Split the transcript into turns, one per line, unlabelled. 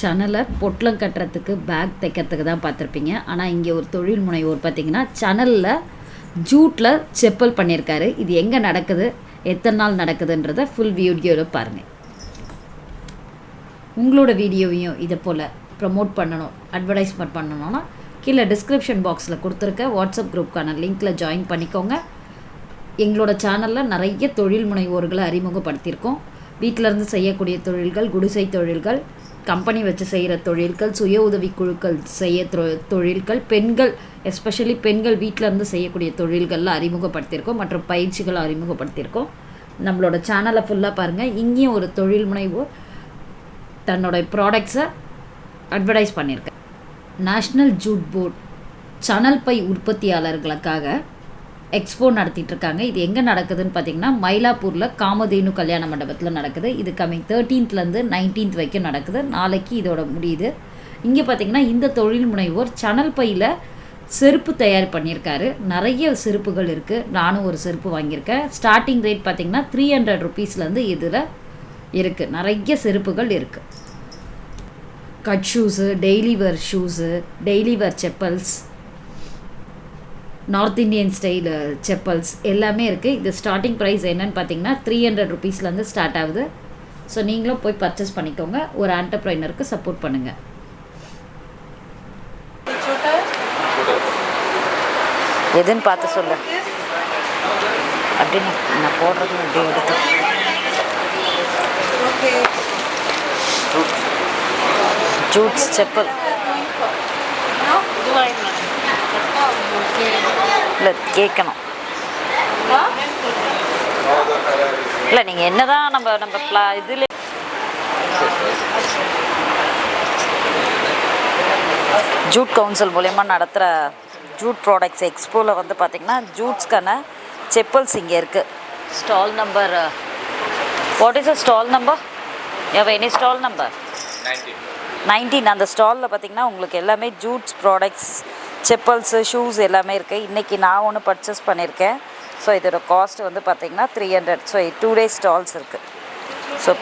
சணலை பொட்டலம் கட்டுறதுக்கு பேக் தைக்கிறதுக்கு தான் பார்த்துருப்பீங்க. ஆனால் இங்கே ஒரு தொழில் முனைவோர் பார்த்தீங்கன்னா சணலில் ஜூட்டில் செப்பல் பண்ணியிருக்காரு. இது எங்கே நடக்குது? எத்தனை நாள் நடக்குதுன்றத ஃபுல் வீடியோவில் பாருங்கள் உங்களோட வீடியோவையும் இதை போல் ப்ரமோட் பண்ணணும் அட்வர்டைஸ்மெண்ட் பண்ணணும்னா கீழே டிஸ்கிரிப்ஷன் பாக்ஸில் கொடுத்துருக்க வாட்ஸ்அப் குரூப்க்கான லிங்க்கில் ஜாயின் பண்ணிக்கோங்க. எங்களோட சேனலில் நிறைய தொழில் முனைவோர்களை அறிமுகப்படுத்தியிருக்கோம். வீட்டில் இருந்து செய்யக்கூடிய தொழில்கள் குடிசை தொழில்கள் கம்பெனி வச்சு செய்கிற தொழில்கள் சுய உதவி குழுக்கள் செய்ய தொ- தொழில்கள் பெண்கள் எஸ்பெஷலி பெண்கள் வீட்டில் இருந்து செய்யக்கூடிய தொழில்கள்லாம் அறிமுகப்படுத்தியிருக்கோம் மற்றும் பயிற்சிகளை அறிமுகப்படுத்தியிருக்கோம். நம்மளோட சேனலை ஃபுல்லாக பாருங்கள் இங்கேயும் ஒரு தொழில் முனைவோர் தன்னோட ப்ராடக்ட்ஸை அட்வர்டைஸ் பண்ணியிருக்கேன் நேஷ்னல் ஜூட் போர்ட் சணல் பை உற்பத்தியாளர்களுக்காக எக்ஸ்போ நடத்திட்டு இருக்காங்க இது எங்கே நடக்குதுன்னு பார்த்தீங்கன்னா மயிலாப்பூரில் காமதேனு கல்யாண மண்டபத்தில் நடக்குது. இது கம்மிங் தேர்ட்டீன்த்லேருந்து நைன்டீன்த் வரைக்கும் நடக்குது. நாளைக்கு இதோட முடியுது. இங்கே பார்த்தீங்கன்னா இந்த தொழில் முனைவோர் சணல் பையில் செருப்பு தயார் பண்ணியிருக்காரு. நிறைய செருப்புகள் இருக்குது நானும் ஒரு செருப்பு வாங்கியிருக்கேன். ஸ்டார்டிங் ரேட் பார்த்தீங்கன்னா த்ரீ ஹண்ட்ரட் ருபீஸ்லேருந்து இதில் இருக்குது நிறைய செருப்புகள் இருக்குது cut shoes daily wear shoes daily wear chappals north Indian style chappals எல்லாமே இருக்குது இது ஸ்டார்டிங் ப்ரைஸ் என்னன்னு பார்த்தீங்கன்னா த்ரீ ஹண்ட்ரட் ருபீஸ்லேருந்து ஸ்டார்ட் ஆகுது. ஸோ நீங்களும் போய் பர்ச்சேஸ் பண்ணிக்கோங்க. ஒரு ஆண்டர்ப்ரைனருக்கு சப்போர்ட் பண்ணுங்கள் எதுன்னு பார்த்து சொல்லு. அப்படின்னு நான் போடுறது அப்படியே எடுத்து. ஜூட்ஸ் செப்பல் இல்லை கேட்கணும். இல்லை நீங்கள் என்னதான் நம்ம நம்ம ப்ளா இதில் ஜூட் கவுன்சில் மூலயமா நடத்துகிற ஜூட் ப்ராடக்ட்ஸ் எக்ஸ்போவில் வந்து பார்த்திங்கன்னா ஜூட்ஸ்க்கான செப்பல்ஸ் இங்கே இருக்குது stall number what is a stall number எவ எனி ஸ்டால் நம்பர் நைன்டீன் அந்த ஸ்டாலில் பார்த்தீங்கன்னா உங்களுக்கு எல்லாமே ஜூட்ஸ் ப்ராடக்ட்ஸ் செப்பல்ஸு ஷூஸ் எல்லாமே இருக்குது இன்றைக்கி நான் ஒன்று பர்ச்சேஸ் பண்ணியிருக்கேன் ஸோ இதோட காஸ்ட் வந்து பார்த்தீங்கன்னா three hundred so two days stalls இருக்குது ஸோ